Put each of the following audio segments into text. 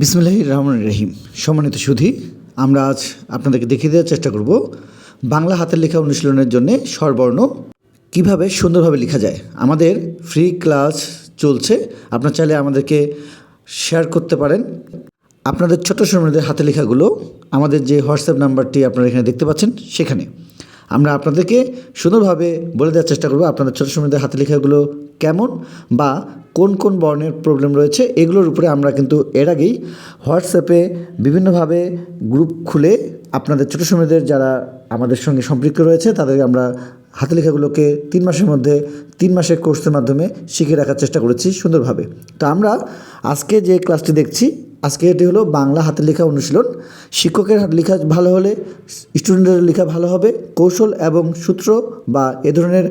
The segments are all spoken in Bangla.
বিসমুল্লাহ রহমান রহিম। সম্মানিত সুধী, আমরা আজ আপনাদেরকে দেখিয়ে দেওয়ার চেষ্টা করব বাংলা হাতের লেখা অনুশীলনের জন্য স্বরবর্ণ কীভাবে সুন্দরভাবে লেখা যায়। আমাদের ফ্রি ক্লাস চলছে। আপনার চাইলে আমাদেরকে শেয়ার করতে পারেন। আপনাদের ছোট সময়দের হাতে লেখাগুলো আমাদের যে হোয়াটসঅ্যাপ নাম্বারটি আপনারা এখানে দেখতে পাচ্ছেন, সেখানে। আমরা আপনাদেরকে সুন্দরভাবে বলে দেওয়ার চেষ্টা করব আপনাদের ছোটো সময়দের হাতে লেখাগুলো কেমন বা কোন কোন বর্ণের প্রবলেম রয়েছে, এগুলোর উপরে আমরা কিন্তু এর আগেই হোয়াটসঅ্যাপে বিভিন্নভাবে গ্রুপ খুলে আপনাদের ছোটো সময়দের যারা আমাদের সঙ্গে সম্পৃক্ত রয়েছে, তাদেরকে আমরা হাতে লেখাগুলোকে তিন মাসের মধ্যে, তিন মাসের কোর্সের মাধ্যমে শিখে রাখার চেষ্টা করেছি সুন্দরভাবে। তো আমরা আজকে যে ক্লাসটি দেখছি আজকে এটি হলো বাংলা হাতের লেখা অনুশীলন। শিক্ষকের লেখা ভালো হলে স্টুডেন্টের লেখা ভালো হবে। কৌশল এবং সূত্র বা এ ধরনের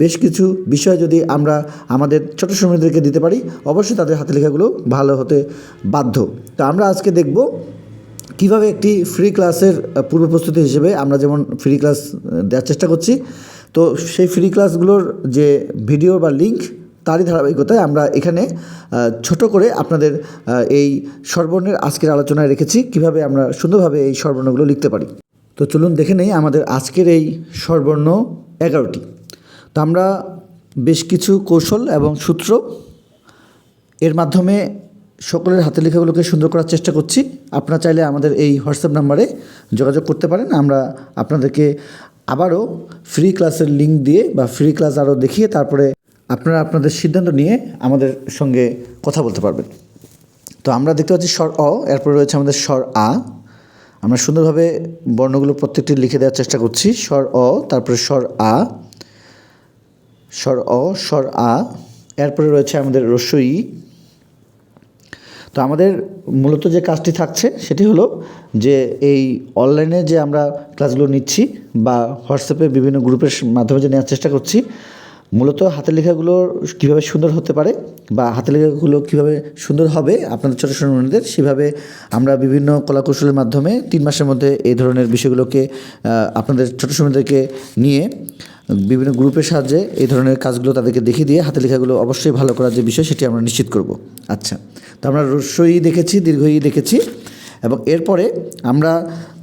বেশ কিছু বিষয় যদি আমরা আমাদের ছোট সময়দেরকে দিতে পারি, অবশ্যই তাদের হাতে লেখাগুলো ভালো হতে বাধ্য। তো আমরা আজকে দেখব কীভাবে একটি ফ্রি ক্লাসের পূর্ব প্রস্তুতি হিসেবে আমরা যেমন ফ্রি ক্লাস দেওয়ার চেষ্টা করছি। তো সেই ফ্রি ক্লাসগুলোর যে ভিডিও বা লিঙ্ক তারই ধারাবাহিকতায় আমরা এখানে ছোট করে আপনাদের এই স্বরবর্ণের আজকের আলোচনায় রেখেছি, কীভাবে আমরা সুন্দরভাবে এই স্বরবর্ণগুলো লিখতে পারি। তো চলুন দেখে নেই আমাদের আজকের এই স্বরবর্ণ এগারোটি। তো আমরা বেশ কিছু কৌশল এবং সূত্র এর মাধ্যমে সকলের হাতে লেখাগুলোকে সুন্দর করার চেষ্টা করছি। আপনারা চাইলে আমাদের এই হোয়াটসঅ্যাপ নাম্বারে যোগাযোগ করতে পারেন। আমরা আপনাদেরকে আবারও ফ্রি ক্লাসের লিঙ্ক দিয়ে বা ফ্রি ক্লাস আরও দেখিয়ে তারপরে আপনারা আপনাদের সিদ্ধান্ত নিয়ে আমাদের সঙ্গে কথা বলতে পারবেন। তো আমরা দেখতে পাচ্ছি স্বর অ, এরপরে রয়েছে আমাদের স্বর আ। আমরা সুন্দরভাবে বর্ণগুলো প্রত্যেকটি লিখে দেওয়ার চেষ্টা করছি। স্বর অ, তারপরে স্বর আ। স্বর অ, স্বর আ। এরপরে রয়েছে আমাদের রস্যই তো আমাদের মূলত যে কাজটি থাকছে সেটি হলো যে এই অনলাইনে যে আমরা ক্লাসগুলো নিচ্ছি বা হোয়াটসঅ্যাপে বিভিন্ন গ্রুপের মাধ্যমে যে নেওয়ার চেষ্টা করছি মূলত হাতের লেখাগুলো কীভাবে সুন্দর হতে পারে বা হাতের লেখাগুলো কীভাবে সুন্দর হবে, আপনাদের ছোটো ছোটো সেভাবে আমরা বিভিন্ন কলাকৌশলের মাধ্যমে তিন মাসের মধ্যে এই ধরনের বিষয়গুলোকে আপনাদের ছোটো সময়দেরকে নিয়ে বিভিন্ন গ্রুপের সাহায্যে এই ধরনের কাজগুলো তাদেরকে দেখিয়ে দিয়ে হাতে লেখাগুলো অবশ্যই ভালো করার যে বিষয় সেটি আমরা নিশ্চিত করব। আচ্ছা তো আমরা রস্যই দেখেছি দীর্ঘই দেখেছি এবং এরপরে আমরা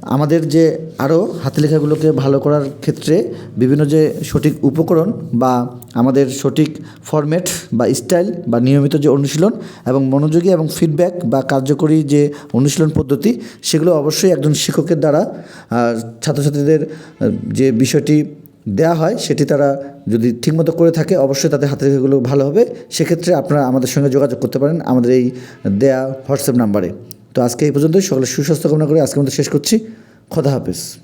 আমাদের যে আরও হাতে লেখাগুলোকে ভালো করার ক্ষেত্রে বিভিন্ন যে সঠিক উপকরণ বা আমাদের সঠিক ফরম্যাট বা স্টাইল বা নিয়মিত যে অনুশীলন এবং মনোযোগী এবং ফিডব্যাক বা কার্যকরী যে অনুশীলন পদ্ধতি, সেগুলো অবশ্যই একজন শিক্ষকের দ্বারা ছাত্রছাত্রীদের যে বিষয়টি দেওয়া হয় সেটি তারা যদি ঠিকমতো করে থাকে, অবশ্যই তাদের হাতে লেখাগুলো ভালো হবে। সেক্ষেত্রে আপনারা আমাদের সঙ্গে যোগাযোগ করতে পারেন। আমাদের এই দেয়া হোয়াটসঅ্যাপ নাম্বারে। তো আজকে এই পর্যন্তই। সকলে সুস্বাস্থ্য কামনা করে আজকে আমাদের শেষ করছি। খোদা হাফেজ।